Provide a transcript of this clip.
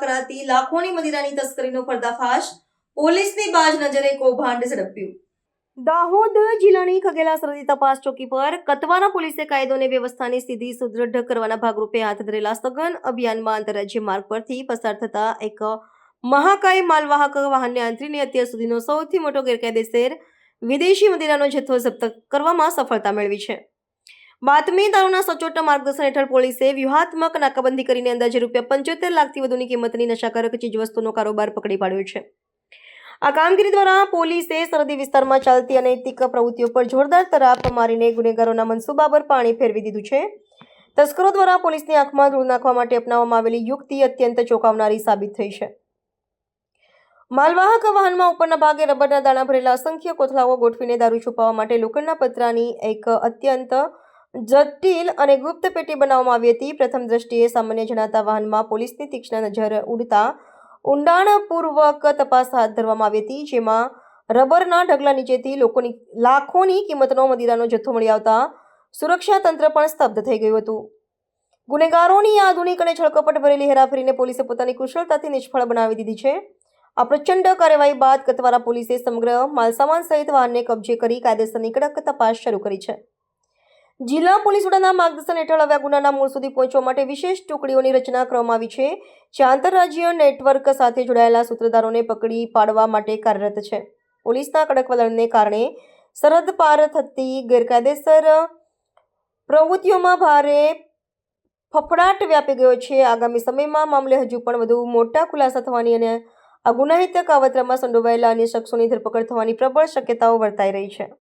કરાતી લાખોની મદિરાની તસ્કરીનો પર્દાફાશ પોલીસની બાજ નજરે કૌભાંડ ઝડપ્યું. દાહોદ જિલ્લાની ખગેલા સરહદી તપાસ ચોકી પર કતવારા પોલીસે કાયદો અને વ્યવસ્થાની સ્થિતિ સુદૃઢ કરવાના ભાગરૂપે હાથ ધરેલા સઘન અભિયાનમાં આંતરરાજ્ય માર્ગ પરથી પસાર થતા એક મહાકાય માલવાહક વાહનને આંતરીને અત્યાર સુધીનો સૌથી મોટો ગેરકાયદેસર વિદેશી મદિરાનો જથ્થો જપ્ત કરવામાં સફળતા મેળવી છે. બાતમીદારોના સચોટ માર્ગદર્શન હેઠળ પોલીસે વ્યૂહાત્મક નાકાબંધી કરીને અંદાજે રૂપિયા પંચોતેર લાખથી વધુની કિંમતની નશાકારક ચીજવસ્તુનો કારોબાર પકડી પાડ્યો છે. આ કામગીરી દ્વારા પોલીસે સરહદી વિસ્તારમાં ચાલતી અનૈતિક પ્રવૃત્તિઓ પર જોરદાર તરાપ મારીને ગુનેગારોના મનસૂબા પર પાણી ફેરવી દીધું છે. તસ્કરો દ્વારા પોલીસની આંખમાં ધૂળ નાખવા માટે અપનાવવામાં આવેલી યુક્તિ અત્યંત ચોંકાવનારી સાબિત થઈ છે. માલવાહક વાહનમાં ઉપરના ભાગે રબરના દાણા ભરેલા અસંખ્ય કોથળાઓ ગોઠવીને દારૂ છુપાવવા માટે લોખંડના પતરાની એક અત્યંત જટિલ અને ગુપ્ત પેટી બનાવવામાં આવી હતી. પ્રથમ દ્રષ્ટિએ સામાન્ય જણાતા વાહનમાં પોલીસની તીક્ષ્ણ નજર ઉડતા ઊંડાણપૂર્વક તપાસ હાથ ધરવામાં આવી હતી, જેમાં રબરના ઢગલા નીચેથી લોકોની લાખોની કિંમતનો મદિરાનો જથ્થો મળી આવતા સુરક્ષા તંત્ર પણ સ્તબ્ધ થઈ ગયું હતું. ગુનેગારોની આધુનિક અને છળકપટ ભરેલી હેરાફેરીને પોલીસે પોતાની કુશળતાથી નિષ્ફળ બનાવી દીધી છે. આ પ્રચંડ કાર્યવાહી બાદ કતવારા પોલીસે સમગ્ર માલસામાન સહિત વાહનને કબજે કરી કાયદેસરની કડક તપાસ શરૂ કરી છે. જિલ્લા પોલીસ વડાના માર્ગદર્શન હેઠળ હવે ગુનાના મૂળ સુધી પહોંચવા માટે વિશેષ ટુકડીઓની રચના કરવામાં આવી છે, જે આંતરરાજ્ય નેટવર્ક સાથે જોડાયેલા સૂત્રધારોને પકડી પાડવા માટે કાર્યરત છે. પોલીસના કડક વલણને કારણે સરહદ પાર થતી ગેરકાયદેસર પ્રવૃત્તિઓમાં ભારે ફફડાટ વ્યાપી ગયો છે. આગામી સમયમાં મામલે હજુ પણ વધુ મોટા ખુલાસા થવાની અને આ ગુનાહિત કાવતરામાં સંડોવાયેલા અન્ય શખ્સોની ધરપકડ થવાની પ્રબળ શક્યતાઓ વર્તાઈ રહી છે.